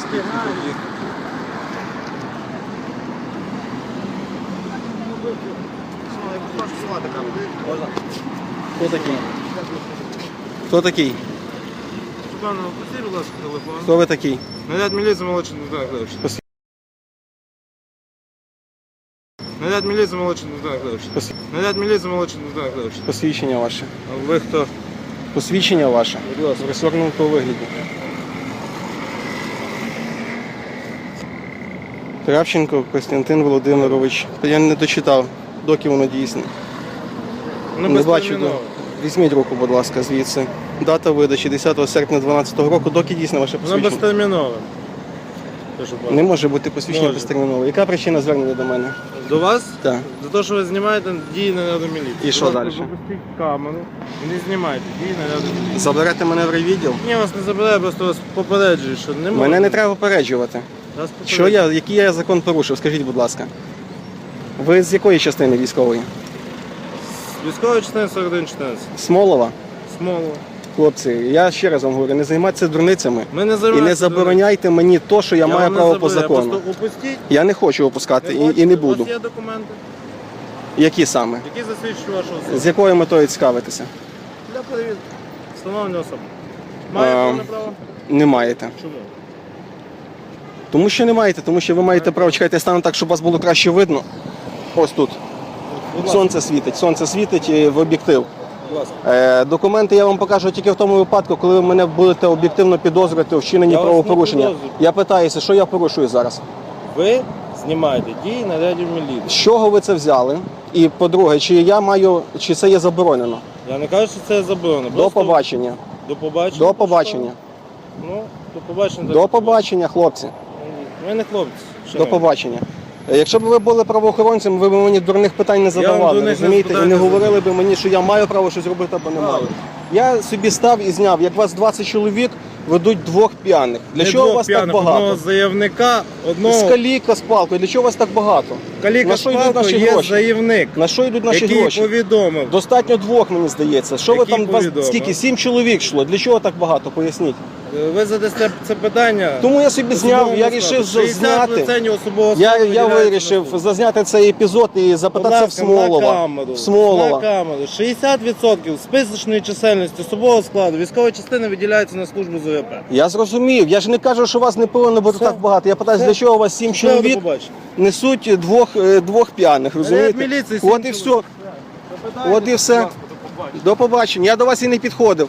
Спігнали. Хто такий? Хто такий? Пане, опустіть, будь ласка, телефон. Хто ви такий? Наряд міліції молодший лейтенант Глебович. Наряд міліції молодший лейтенант Глебович. Наряд міліції молодший лейтенант Глебович. Посвідчення ваше. А ви хто? Посвідчення ваше. Будь ласка. В розсорнутому вигляді. Кравченко Костянтин Володимирович. Я не дочитав, доки воно дійсне. Ну, Не бачу. терміново. Візьміть руку, будь ласка, звідси. Дата видачі 10 серпня 2012 року. Доки дійсне ваше Воно посвідчення? безтермінове. Що бачите. Не може бути посвідчення Може. безтермінове. Яка причина звернення до мене? До вас? Так. За те, що ви знімаєте дії наряду міліції. І що далі? Запустіть камеру і не знімайте дії наряду міліції. Заберете мене в райвідділ? Ні, вас не забираю, просто вас попереджую, що не можна. Мене не треба попереджувати. Що я, який я закон порушив? Скажіть, будь ласка. Ви з якої частини військової? Військовий 14 Смолова? Смоло. Хлопці, я ще раз вам говорю, не займайтеся дурницями Ми не і займаємося не забороняйте мені то, що я, Я маю вам не право по забороняю, закону. Просто опустіть. Я не хочу опускати і, і не У буду. вас є документи, Які саме? які засвідчують вашу особу. З якою метою цікавитися? Для перевірки. Встановлення особи. Має А, повне право? Не маєте. Чому? Тому що не маєте, тому що ви маєте право чекайте, я стану так, щоб вас було краще видно. Ось тут. Сонце світить, сонце світить в об'єктив. Е, документи я вам покажу тільки в тому випадку, коли ви мене будете об'єктивно підозрювати у вчиненні Я вас не правопорушення. підозрюю. Я питаюся, що я порушую зараз? Ви знімаєте дії нарядів міліції. З чого ви це взяли? І по-друге, чи я маю, чи це є заборонено? Я не кажу, що це заборонено. До Просто побачення. До побачення. До побачення. Ну, до побачення. До побачення, хлопці. Ми не хлопці. До шановні. побачення. Е, Якщо б ви були правоохоронцем, ви б мені дурних питань не задавали, дурних розумієте? І не не говорили б мені, що я маю право щось робити або не маю. Правильно. Я собі став і зняв, як вас 20 чоловік ведуть двох п'яних. Для Не чого двох вас так багато? Одного заявника, одного З каліка з палкою. Для чого вас так багато? каліка На що йдуть Спалко наші є гроші? заявник, На що йдуть наші який гроші? повідомив. Достатньо двох, мені здається. Що ви Який там вас повідомив? скільки? Сім чоловік йшло. Для чого так багато? Поясніть. Е, Ви задасте це питання. Тому я собі зняв, я вирішив 60 зняти. лицензій особового Я, я вирішив зазняти цей епізод і запитатися в ласка, на Смолова. камеру. В Смолова. На камеру. 60% списочної чисельності особового складу військова частина виділяється на службу ЗВП. Я зрозумів. Я ж не кажу, що вас не повинно бути Все. так багато. Я питаю, для чого у вас сім чоловік несуть двох, е, двох п'яних, розумієте? міліції, От і все. От і все. До побачення. Я до вас і не підходив.